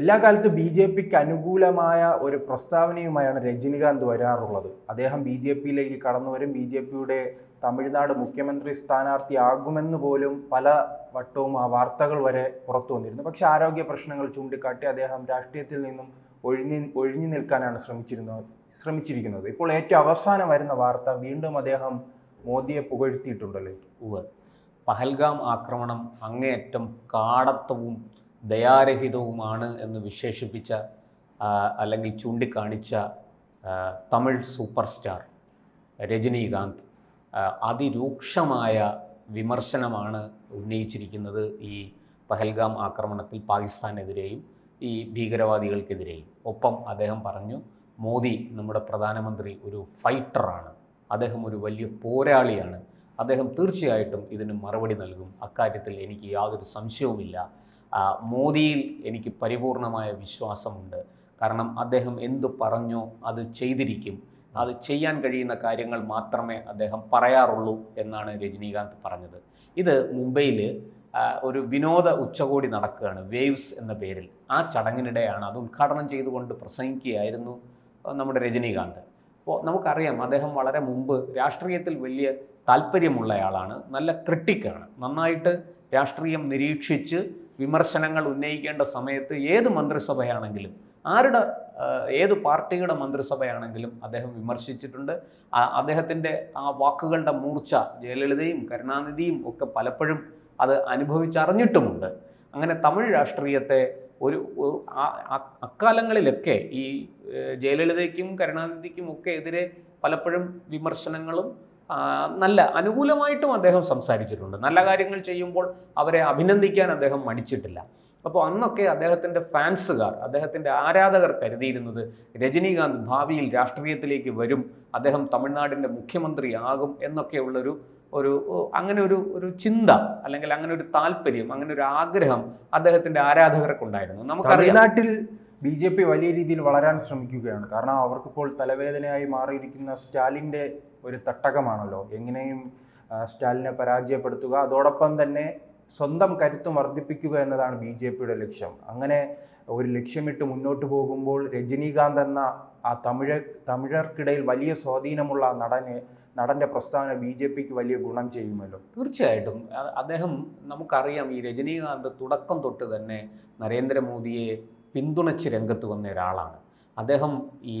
എല്ലാ കാലത്തും B J പിക്ക് അനുകൂലമായ ഒരു പ്രസ്താവനയുമായാണ് രജനികാന്ത് വരാറുള്ളത്. അദ്ദേഹം ബി ജെ പിയിലേക്ക് കടന്നു വരും. ബി ജെ പിയുടെ തമിഴ്നാട് മുഖ്യമന്ത്രി സ്ഥാനാർത്ഥിയാകുമെന്ന് പോലും പല വട്ടവും ആ വാർത്തകൾ വരെ പുറത്തു വന്നിരുന്നു. പക്ഷേ ആരോഗ്യ പ്രശ്നങ്ങൾ ചൂണ്ടിക്കാട്ടി അദ്ദേഹം രാഷ്ട്രീയത്തിൽ നിന്നും ഒഴിഞ്ഞു ഒഴിഞ്ഞു നിൽക്കാനാണ് ശ്രമിച്ചിരുന്നത് ശ്രമിച്ചിരിക്കുന്നത്. ഇപ്പോൾ ഏറ്റവും അവസാനം വരുന്ന വാർത്ത വീണ്ടും അദ്ദേഹം മോദിയെ പുകഴ്ത്തിയിട്ടുണ്ടല്ലേ? പഹൽഗാം ആക്രമണം അങ്ങേയറ്റം കാടത്വവും ദയാരഹിതവുമാണ് എന്ന് വിശേഷിപ്പിച്ച അല്ലെങ്കിൽ ചൂണ്ടിക്കാണിച്ച തമിഴ് സൂപ്പർ സ്റ്റാർ രജനീകാന്ത് അതിരൂക്ഷമായ വിമർശനമാണ് ഉന്നയിച്ചിരിക്കുന്നത് ഈ പഹൽഗാം ആക്രമണത്തിൽ പാകിസ്ഥാനെതിരെയും ഈ ഭീകരവാദികൾക്കെതിരെയും. ഒപ്പം അദ്ദേഹം പറഞ്ഞു മോദി നമ്മുടെ പ്രധാനമന്ത്രി ഒരു ഫൈറ്ററാണ്. അദ്ദേഹം ഒരു വലിയ പോരാളിയാണ്. അദ്ദേഹം തീർച്ചയായിട്ടും ഇതിന് മറുപടി നൽകും. അക്കാര്യത്തിൽ എനിക്ക് യാതൊരു സംശയവുമില്ല. മോദിയിൽ എനിക്ക് പരിപൂർണമായ വിശ്വാസമുണ്ട്. കാരണം അദ്ദേഹം എന്തു പറഞ്ഞോ അത് ചെയ്തിരിക്കും. അത് ചെയ്യാൻ കഴിയുന്ന കാര്യങ്ങൾ മാത്രമേ അദ്ദേഹം പറയാറുള്ളൂ എന്നാണ് രജനീകാന്ത് പറഞ്ഞത്. ഇത് മുംബൈയിൽ ഒരു വിനോദ ഉച്ചകോടി നടക്കുകയാണ് വേവ്സ് എന്ന പേരിൽ. ആ ചടങ്ങിനിടെയാണ് അത് ഉദ്ഘാടനം ചെയ്തുകൊണ്ട് പ്രസംഗിക്കുകയായിരുന്നു നമ്മുടെ രജനീകാന്ത്. അപ്പോൾ നമുക്കറിയാം അദ്ദേഹം വളരെ മുമ്പ് രാഷ്ട്രീയത്തിൽ വലിയ താല്പര്യമുള്ളയാളാണ് നല്ല ക്രിട്ടിക്കാണ്. നന്നായിട്ട് രാഷ്ട്രീയം നിരീക്ഷിച്ച് വിമർശനങ്ങൾ ഉന്നയിക്കേണ്ട സമയത്ത് ഏത് മന്ത്രിസഭയാണെങ്കിലും ആരുടെ ഏത് പാർട്ടിയുടെ മന്ത്രിസഭയാണെങ്കിലും അദ്ദേഹം വിമർശിച്ചിട്ടുണ്ട്. അദ്ദേഹത്തിന്റെ ആ വാക്കുകളുടെ മൂർച്ച ജയലളിതയും കരുണാനിധിയും ഒക്കെ പലപ്പോഴും അത് അനുഭവിച്ചറിഞ്ഞിട്ടുമുണ്ട്. അങ്ങനെ തമിഴ് രാഷ്ട്രീയത്തെ ഒരു അക്കാലങ്ങളിലൊക്കെ ഈ ജയലളിതയ്ക്കും കരുണാനിധിക്കും ഒക്കെ എതിരെ പലപ്പോഴും വിമർശനങ്ങളും നല്ല അനുകൂലമായിട്ടും അദ്ദേഹം സംസാരിച്ചിട്ടുണ്ട്. നല്ല കാര്യങ്ങൾ ചെയ്യുമ്പോൾ അവരെ അഭിനന്ദിക്കാൻ അദ്ദേഹം മടിച്ചിട്ടില്ല. അപ്പോൾ അന്നൊക്കെ അദ്ദേഹത്തിന്റെ ഫാൻസുകാർ അദ്ദേഹത്തിന്റെ ആരാധകർ കരുതിയിരുന്നത് രജനീകാന്ത് ഭാവിയിൽ രാഷ്ട്രീയത്തിലേക്ക് വരും അദ്ദേഹം തമിഴ്നാടിന്റെ മുഖ്യമന്ത്രിയാകും എന്നൊക്കെയുള്ളൊരു ഒരു അങ്ങനെ ഒരു ഒരു ചിന്ത അല്ലെങ്കിൽ അങ്ങനെ ഒരു താല്പര്യം അങ്ങനെ ഒരു ആഗ്രഹം അദ്ദേഹത്തിന്റെ ആരാധകർക്കുണ്ടായിരുന്നു. നമുക്കറിയാം. തമിഴ്നാട്ടിൽ ബി ജെ പി വലിയ രീതിയിൽ വളരാൻ ശ്രമിക്കുകയാണ്. കാരണം അവർക്കിപ്പോൾ തലവേദനയായി മാറിയിരിക്കുന്ന സ്റ്റാലിന്റെ ഒരു തട്ടകമാണല്ലോ. എങ്ങനെയും സ്റ്റാലിനെ പരാജയപ്പെടുത്തുക. അതോടൊപ്പം തന്നെ സ്വന്തം കരുത്തും വർദ്ധിപ്പിക്കുക എന്നതാണ് ബി ജെ പിയുടെ ലക്ഷ്യം. അങ്ങനെ ഒരു ലക്ഷ്യമിട്ട് മുന്നോട്ട് പോകുമ്പോൾ രജനീകാന്ത് എന്ന ആ തമിഴ തമിഴർക്കിടയിൽ വലിയ സ്വാധീനമുള്ള നടനെ നടന്റെ പ്രസ്താവന ബി ജെ പിക്ക് വലിയ ഗുണം ചെയ്യുമല്ലോ. തീർച്ചയായിട്ടും. അദ്ദേഹം നമുക്കറിയാം ഈ രജനീകാന്ത് തുടക്കം തൊട്ട് തന്നെ നരേന്ദ്രമോദിയെ പിന്തുണച്ച് രംഗത്ത് വന്ന ഒരാളാണ്. അദ്ദേഹം ഈ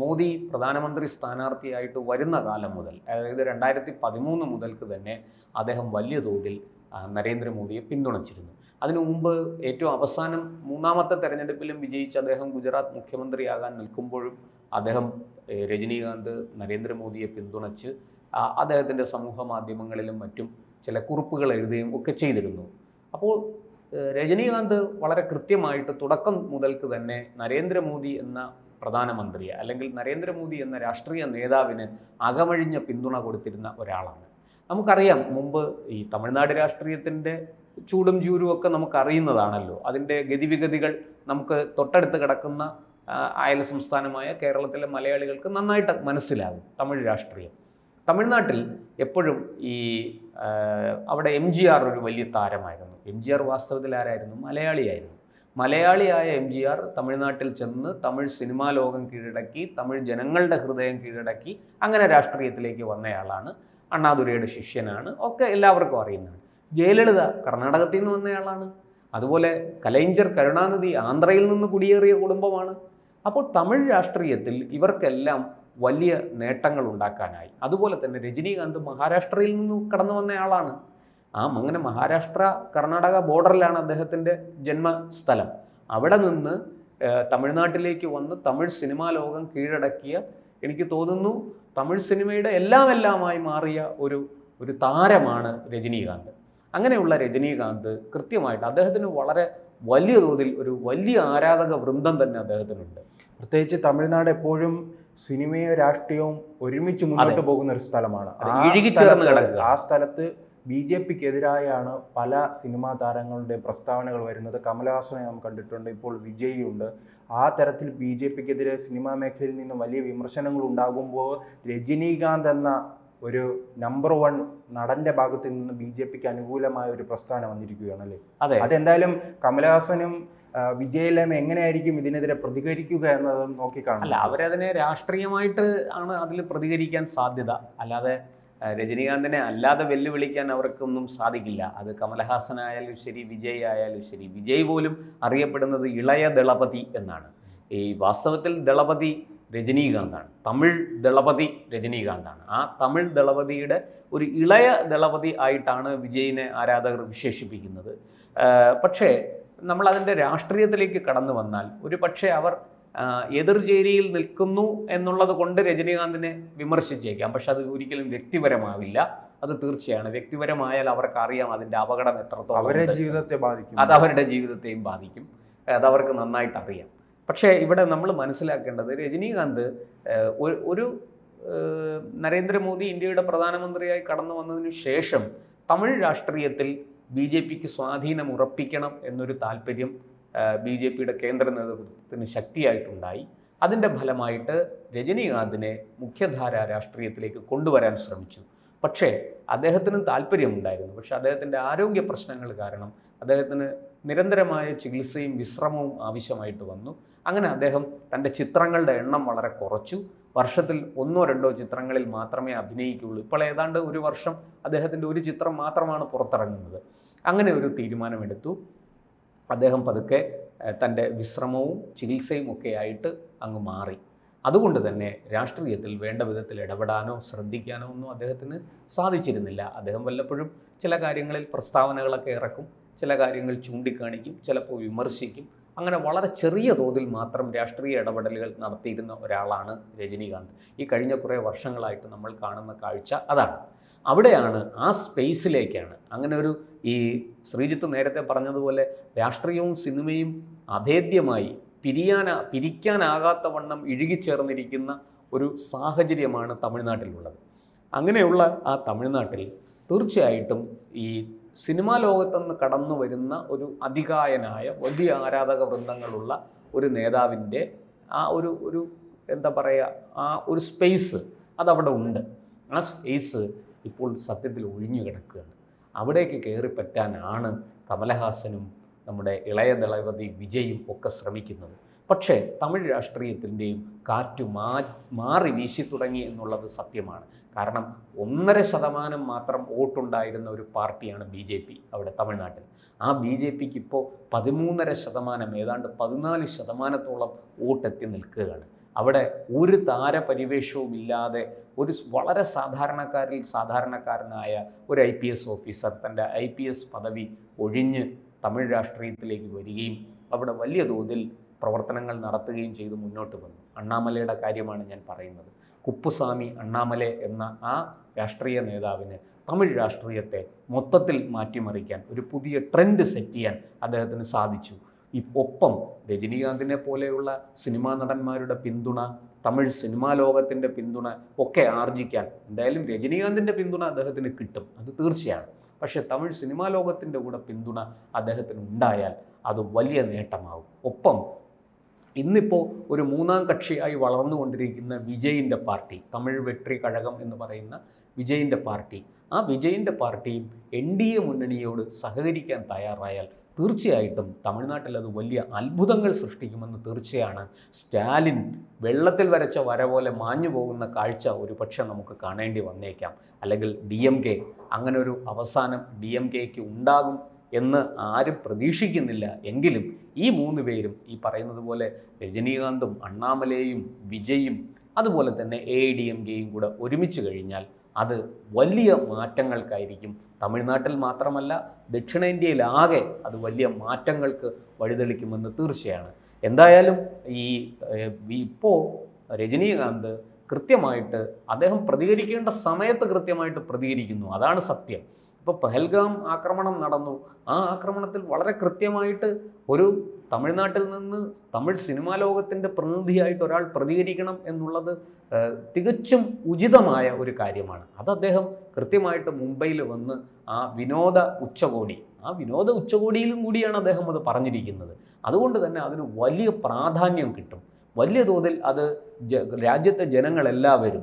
മോദി പ്രധാനമന്ത്രി സ്ഥാനാർത്ഥിയായിട്ട് വരുന്ന കാലം മുതൽ അതായത് രണ്ടായിരത്തി പതിമൂന്ന് മുതൽക്ക് തന്നെ അദ്ദേഹം വലിയ തോതിൽ നരേന്ദ്രമോദിയെ പിന്തുണച്ചിരുന്നു. അതിനു മുമ്പ് ഏറ്റവും അവസാനം മൂന്നാമത്തെ തെരഞ്ഞെടുപ്പിലും വിജയിച്ച് അദ്ദേഹം ഗുജറാത്ത് മുഖ്യമന്ത്രിയാകാൻ നിൽക്കുമ്പോഴും അദ്ദേഹം രജനീകാന്ത് നരേന്ദ്രമോദിയെ പിന്തുണച്ച് അദ്ദേഹത്തിന്റെ സമൂഹ മാധ്യമങ്ങളിലും മറ്റും ചില കുറിപ്പുകൾ എഴുതുകയും ഒക്കെ ചെയ്തിരുന്നു. അപ്പോൾ രജനീകാന്ത് വളരെ കൃത്യമായിട്ട് തുടക്കം മുതൽക്ക് തന്നെ നരേന്ദ്രമോദി എന്ന പ്രധാനമന്ത്രിയെ അല്ലെങ്കിൽ നരേന്ദ്രമോദി എന്ന രാഷ്ട്രീയ നേതാവിന് അകമഴിഞ്ഞ പിന്തുണ കൊടുത്തിരുന്ന ഒരാളാണ്. നമുക്കറിയാം മുമ്പ് ഈ തമിഴ്നാട് രാഷ്ട്രീയത്തിന്റെ ചൂടും ചൂരും ഒക്കെ നമുക്കറിയുന്നതാണല്ലോ. അതിന്റെ ഗതിവിഗതികൾ നമുക്ക് തൊട്ടടുത്ത് കിടക്കുന്ന അയൽ സംസ്ഥാനമായ കേരളത്തിലെ മലയാളികൾക്ക് നന്നായിട്ട് മനസ്സിലാകും തമിഴ് രാഷ്ട്രീയം. തമിഴ്നാട്ടിൽ എപ്പോഴും ഈ അവിടെ എം ജി ആർ ഒരു വലിയ താരമായിരുന്നു. എം ജി ആർ വാസ്തവത്തിൽ ആരായിരുന്നു? മലയാളിയായിരുന്നു. മലയാളിയായ എം ജി ആർ തമിഴ്നാട്ടിൽ ചെന്ന് തമിഴ് സിനിമാ ലോകം കീഴടക്കി തമിഴ് ജനങ്ങളുടെ ഹൃദയം കീഴടക്കി അങ്ങനെ രാഷ്ട്രീയത്തിലേക്ക് വന്നയാളാണ്. അണ്ണാദുരയുടെ ശിഷ്യനാണ്. ഒക്കെ എല്ലാവർക്കും അറിയുന്നതാണ്. ജയലളിത കർണാടകത്തിൽ നിന്ന് വന്നയാളാണ്. അതുപോലെ കലൈഞ്ചർ കരുണാനിധി ആന്ധ്രയിൽ നിന്ന് കുടിയേറിയ കുടുംബമാണ്. അപ്പോൾ തമിഴ് രാഷ്ട്രീയത്തിൽ ഇവർക്കെല്ലാം വലിയ നേട്ടങ്ങൾ ഉണ്ടാക്കാനായി. അതുപോലെ തന്നെ രജനീകാന്ത് മഹാരാഷ്ട്രയിൽ നിന്ന് കടന്നു വന്നയാളാണ് ആ അങ്ങനെ മഹാരാഷ്ട്ര കർണാടക ബോർഡറിലാണ് അദ്ദേഹത്തിന്റെ ജന്മസ്ഥലം. അവിടെ നിന്ന് തമിഴ്നാട്ടിലേക്ക് വന്ന് തമിഴ് സിനിമാ ലോകം കീഴടക്കിയ എനിക്ക് തോന്നുന്നു തമിഴ് സിനിമയുടെ എല്ലാം എല്ലാമായി മാറിയ ഒരു ഒരു താരമാണ് രജനീകാന്ത്. അങ്ങനെയുള്ള രജനീകാന്ത് കൃത്യമായിട്ട് അദ്ദേഹത്തിന് വളരെ വലിയ തോതിൽ ഒരു വലിയ ആരാധക വൃന്ദം തന്നെ അദ്ദേഹത്തിനുണ്ട്. പ്രത്യേകിച്ച് തമിഴ്നാട് എപ്പോഴും സിനിമയും രാഷ്ട്രീയവും ഒരുമിച്ച് മുന്നോട്ട് പോകുന്ന ഒരു സ്ഥലമാണ്. അത് ആ സ്ഥലത്ത് ആ സ്ഥലത്ത് ബി ജെ പിക്ക് എതിരായാണ് പല സിനിമാ താരങ്ങളുടെ പ്രസ്താവനകൾ വരുന്നത്. കമലഹാസനെ നാം കണ്ടിട്ടുണ്ട് ഇപ്പോൾ വിജയിയുണ്ട്. ആ തരത്തിൽ ബി ജെ പിക്കെതിരെ സിനിമാ മേഖലയിൽ നിന്ന് വലിയ വിമർശനങ്ങൾ ഉണ്ടാകുമ്പോൾ രജനീകാന്ത് എന്ന ഒരു നമ്പർ വൺ നടന്റെ ഭാഗത്ത് നിന്ന് ബി ജെ പിക്ക് അനുകൂലമായ ഒരു പ്രസ്ഥാനം വന്നിരിക്കുകയാണ് അല്ലേ അതെന്തായാലും കമലഹാസനും വിജയിലം എങ്ങനെയായിരിക്കും ഇതിനെതിരെ പ്രതികരിക്കുക എന്നതും നോക്കിക്കാണും അല്ല അവരതിനെ രാഷ്ട്രീയമായിട്ട് ആണ് അതിൽ പ്രതികരിക്കാൻ സാധ്യത. അല്ലാതെ രജനീകാന്തിനെ അല്ലാതെ വെല്ലുവിളിക്കാൻ അവർക്കൊന്നും സാധിക്കില്ല. അത് കമലഹാസനായാലും ശരി വിജയ് ആയാലും ശരി. വിജയ് പോലും അറിയപ്പെടുന്നത് ഇളയ ദളപതി എന്നാണ്. ഈ വാസ്തവത്തിൽ ദളപതി രജനീകാന്താണ്. തമിഴ് ദളപതി രജനീകാന്താണ്. ആ തമിഴ് ദളപതിയുടെ ഒരു ഇളയ ദളപതി ആയിട്ടാണ് വിജയിനെ ആരാധകർ വിശേഷിപ്പിക്കുന്നത്. പക്ഷേ നമ്മൾ അതിന്റെ രാഷ്ട്രീയത്തിലേക്ക് കടന്നു വന്നാൽ ഒരു പക്ഷേ അവർ എതിർചേരിയിൽ നിൽക്കുന്നു എന്നുള്ളത് കൊണ്ട് രജനീകാന്തിനെ വിമർശിച്ചേക്കാം. പക്ഷെ അത് ഒരിക്കലും വ്യക്തിപരമാവില്ല. അത് തീർച്ചയാണ്. വ്യക്തിപരമായാൽ അവർക്ക് അറിയാം അതിന്റെ അപകടം എത്രത്തോളം അവരുടെ ജീവിതത്തെ ബാധിക്കും. അത് അവരുടെ ജീവിതത്തെയും ബാധിക്കും. അത് അവർക്ക് നന്നായിട്ട് അറിയാം പക്ഷേ ഇവിടെ നമ്മൾ മനസ്സിലാക്കേണ്ടത് രജനീകാന്ത് ഒരു നരേന്ദ്രമോദി ഇന്ത്യയുടെ പ്രധാനമന്ത്രിയായി കടന്നു വന്നതിന് ശേഷം തമിഴ് രാഷ്ട്രീയത്തിൽ ബി ജെ പിക്ക് സ്വാധീനം ഉറപ്പിക്കണം എന്നൊരു താല്പര്യം ബി ജെ പിയുടെ കേന്ദ്ര നേതൃത്വത്തിന് ശക്തിയായിട്ടുണ്ടായി. അതിന്റെ ഫലമായിട്ട് രജനീകാന്തിനെ മുഖ്യധാര രാഷ്ട്രീയത്തിലേക്ക് കൊണ്ടുവരാൻ ശ്രമിച്ചു. പക്ഷേ അദ്ദേഹത്തിന് താല്പര്യമുണ്ടായിരുന്നു. പക്ഷേ അദ്ദേഹത്തിന്റെ ആരോഗ്യ പ്രശ്നങ്ങൾ കാരണം അദ്ദേഹത്തിന് നിരന്തരമായ ചികിത്സയും വിശ്രമവും ആവശ്യമായിട്ട് വന്നു. അങ്ങനെ അദ്ദേഹം തന്റെ ചിത്രങ്ങളുടെ എണ്ണം വളരെ കുറച്ചു. വർഷത്തിൽ ഒന്നോ രണ്ടോ ചിത്രങ്ങളിൽ മാത്രമേ അഭിനയിക്കുകയുള്ളൂ. ഇപ്പോൾ ഏതാണ്ട് ഒരു വർഷം അദ്ദേഹത്തിന്റെ ഒരു ചിത്രം മാത്രമാണ് പുറത്തിറങ്ങുന്നത്. അങ്ങനെ ഒരു തീരുമാനമെടുത്തു. അദ്ദേഹം പതുക്കെ തന്റെ വിശ്രമവും ചികിത്സയും ഒക്കെ ആയിട്ട് അങ്ങ് മാറി. അതുകൊണ്ട് തന്നെ രാഷ്ട്രീയത്തിൽ വേണ്ട വിധത്തിൽ ഇടപെടാനോ ശ്രദ്ധിക്കാനോ ഒന്നും അദ്ദേഹത്തിന് സാധിച്ചിരുന്നില്ല. അദ്ദേഹം വല്ലപ്പോഴും ചില കാര്യങ്ങളിൽ പ്രസ്താവനകളൊക്കെ ഇറക്കും ചില കാര്യങ്ങൾ ചൂണ്ടിക്കാണിക്കും ചിലപ്പോൾ വിമർശിക്കും. അങ്ങനെ വളരെ ചെറിയ തോതിൽ മാത്രം രാഷ്ട്രീയ ഇടപെടലുകൾ നടത്തിയിരുന്ന ഒരാളാണ് രജനീകാന്ത്. ഈ കഴിഞ്ഞ കുറേ വർഷങ്ങളായിട്ട് നമ്മൾ കാണുന്ന കാഴ്ച അതാണ്. അവിടെയാണ് ആ സ്പേസിലേക്കാണ്. അങ്ങനെ ഒരു ഈ ശ്രീജിത്ത് നേരത്തെ പറഞ്ഞതുപോലെ രാഷ്ട്രീയവും സിനിമയും അഭേദ്യമായി പിരിയാന പിരിക്കാനാകാത്ത വണ്ണം ഇഴുകിച്ചേർന്നിരിക്കുന്ന ഒരു സാഹചര്യമാണ് തമിഴ്നാട്ടിലുള്ളത്. അങ്ങനെയുള്ള ആ തമിഴ്നാട്ടിൽ തീർച്ചയായിട്ടും ഈ സിനിമാ ലോകത്തുനിന്ന് കടന്നു വരുന്ന ഒരു അധികായനായ വലിയ ആരാധക വൃന്ദങ്ങളുള്ള ഒരു നേതാവിന്റെ ആ ഒരു ഒരു എന്താ പറയുക ആ ഒരു സ്പേസ് അതവിടെ ഉണ്ട്. ആ സ്പേസ് ഇപ്പോൾ സത്യത്തിൽ ഒഴിഞ്ഞു കിടക്കുകയാണ്. അവിടേക്ക് കയറി പറ്റാനാണ് കമലഹാസനും നമ്മുടെ ഇളയ ദളപതി വിജയും ഒക്കെ ശ്രമിക്കുന്നത്. പക്ഷേ തമിഴ് രാഷ്ട്രീയത്തിന്റെയും കാറ്റ് മാ മാറി വീശി തുടങ്ങി എന്നുള്ളത് സത്യമാണ്. കാരണം ഒന്നര ശതമാനം മാത്രം വോട്ടുണ്ടായിരുന്ന ഒരു പാർട്ടിയാണ് ബി ജെ പി അവിടെ തമിഴ്നാട്ടിൽ. ആ ബി ജെ പിക്ക് ഇപ്പോൾ പതിമൂന്നര ശതമാനം ഏതാണ്ട് പതിനാല് ശതമാനത്തോളം വോട്ടെത്തി നിൽക്കുകയാണ്. അവിടെ ഒരു താരപരിവേഷവും ഇല്ലാതെ ഒരു വളരെ സാധാരണക്കാരിൽ സാധാരണക്കാരനായ ഒരു ഐ പി എസ് ഓഫീസർ തന്റെ ഐ പി എസ് പദവി ഒഴിഞ്ഞ് തമിഴ് രാഷ്ട്രീയത്തിലേക്ക് വരികയും അവിടെ വലിയ തോതിൽ പ്രവർത്തനങ്ങൾ നടത്തുകയും ചെയ്ത് മുന്നോട്ട് വന്നു. അണ്ണാമലയുടെ കാര്യമാണ് ഞാൻ പറയുന്നത്. കുപ്പുസ്വാമി അണ്ണാമല എന്ന ആ രാഷ്ട്രീയ നേതാവിന് തമിഴ് രാഷ്ട്രീയത്തെ മൊത്തത്തിൽ മാറ്റിമറിക്കാൻ ഒരു പുതിയ ട്രെൻഡ് സെറ്റ് ചെയ്യാൻ അദ്ദേഹത്തിന് സാധിച്ചു. ഒപ്പം രജനീകാന്തിനെ പോലെയുള്ള സിനിമാ നടന്മാരുടെ പിന്തുണ തമിഴ് സിനിമാ ലോകത്തിന്റെ പിന്തുണ ഒക്കെ ആർജിക്കാൻ എന്തായാലും രജനീകാന്തിന്റെ പിന്തുണ അദ്ദേഹത്തിന് കിട്ടും. അത് തീർച്ചയാണ്. പക്ഷേ തമിഴ് സിനിമാ ലോകത്തിന്റെ കൂടെ പിന്തുണ അദ്ദേഹത്തിന് ഉണ്ടായാൽ അത് വലിയ നേട്ടമാവും ഒപ്പം ഇന്നിപ്പോൾ ഒരു മൂന്നാം കക്ഷിയായി വളർന്നുകൊണ്ടിരിക്കുന്ന വിജയിന്റെ പാർട്ടി തമിഴ് വെട്രി കഴകം എന്ന് പറയുന്ന വിജയിന്റെ പാർട്ടി ആ വിജയിന്റെ പാർട്ടിയും എൻ ഡി എ മുന്നണിയോട് സഹകരിക്കാൻ തയ്യാറായാൽ തീർച്ചയായിട്ടും തമിഴ്നാട്ടിൽ അത് വലിയ അത്ഭുതങ്ങൾ സൃഷ്ടിക്കുമെന്ന് തീർച്ചയാണ് സ്റ്റാലിൻ വെള്ളത്തിൽ വരച്ച വര പോലെ മാഞ്ഞു പോകുന്ന കാഴ്ച ഒരു പക്ഷേ നമുക്ക് കാണേണ്ടി വന്നേക്കാം. അല്ലെങ്കിൽ ഡി എം കെ അങ്ങനെ ഒരു അവസാനം ഡി എം കെക്ക് ഉണ്ടാകും എന്ന് ആരും പ്രതീക്ഷിക്കുന്നില്ല. എങ്കിലും ഈ മൂന്ന് പേരും ഈ പറയുന്നത് പോലെ രജനീകാന്തും അണ്ണാമലയും വിജയും അതുപോലെ തന്നെ എ ഡി എം കെയും കൂടെ ഒരുമിച്ച് കഴിഞ്ഞാൽ അത് വലിയ മാറ്റങ്ങൾക്കായിരിക്കും. തമിഴ്നാട്ടിൽ മാത്രമല്ല ദക്ഷിണേന്ത്യയിലാകെ അത് വലിയ മാറ്റങ്ങൾക്ക് വഴിതെളിക്കുമെന്ന് തീർച്ചയാണ്. എന്തായാലും ഈ ഇപ്പോൾ രജനീകാന്ത് കൃത്യമായിട്ട് അദ്ദേഹം പ്രതികരിക്കേണ്ട സമയത്ത് കൃത്യമായിട്ട് പ്രതികരിക്കുന്നു. അതാണ് സത്യം. ഇപ്പോൾ പഹൽഗാം ആക്രമണം നടന്നു. ആ ആക്രമണത്തിൽ വളരെ കൃത്യമായിട്ട് ഒരു തമിഴ്നാട്ടിൽ നിന്ന് തമിഴ് സിനിമാ ലോകത്തിന്റെ പ്രതിനിധിയായിട്ട് ഒരാൾ പ്രതികരിക്കണം എന്നുള്ളത് തികച്ചും ഉചിതമായ ഒരു കാര്യമാണ്. അത് അദ്ദേഹം കൃത്യമായിട്ട് മുംബൈയിൽ വന്ന് ആ വിനോദ ഉച്ചകോടി ആ വിനോദ ഉച്ചകോടിയിലും കൂടിയാണ് അദ്ദേഹം അത് പറഞ്ഞിരിക്കുന്നത്. അതുകൊണ്ട് തന്നെ അതിന് വലിയ പ്രാധാന്യം കിട്ടും. വലിയ തോതിൽ അത് രാജ്യത്തെ ജനങ്ങളെല്ലാവരും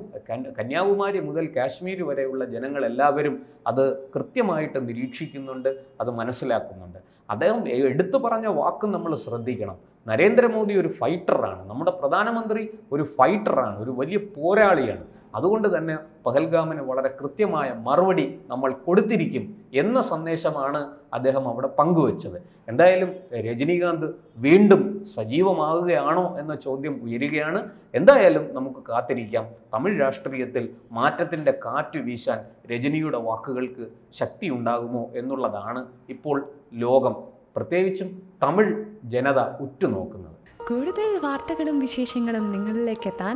കന്യാകുമാരി മുതൽ കാശ്മീർ വരെയുള്ള ജനങ്ങളെല്ലാവരും അത് കൃത്യമായിട്ട് നിരീക്ഷിക്കുന്നുണ്ട് അത് മനസ്സിലാക്കുന്നുണ്ട്. അദ്ദേഹം എടുത്തു പറഞ്ഞ വാക്കും നമ്മൾ ശ്രദ്ധിക്കണം. നരേന്ദ്രമോദി ഒരു ഫൈറ്ററാണ്. നമ്മുടെ പ്രധാനമന്ത്രി ഒരു ഫൈറ്ററാണ് ഒരു വലിയ പോരാളിയാണ്. അതുകൊണ്ട് തന്നെ പഹൽഗാമിന് വളരെ കൃത്യമായ മറുപടി നമ്മൾ കൊടുത്തിരിക്കും എന്ന സന്ദേശമാണ് അദ്ദേഹം അവിടെ പങ്കുവച്ചത്. എന്തായാലും രജനീകാന്ത് വീണ്ടും സജീവമാകുകയാണോ എന്ന ചോദ്യം ഉയരുകയാണ്. എന്തായാലും നമുക്ക് കാത്തിരിക്കാം. തമിഴ് രാഷ്ട്രീയത്തിൽ മാറ്റത്തിന്റെ കാറ്റ് വീശാൻ രജനിയുടെ വാക്കുകൾക്ക് ശക്തി ഉണ്ടാകുമോ എന്നുള്ളതാണ് ഇപ്പോൾ ലോകം പ്രത്യേകിച്ചും തമിഴ് ജനത ഉറ്റുനോക്കുന്നത്. കൂടുതൽ വാർത്തകളും വിശേഷങ്ങളും നിങ്ങളിലേക്ക് എത്താൻ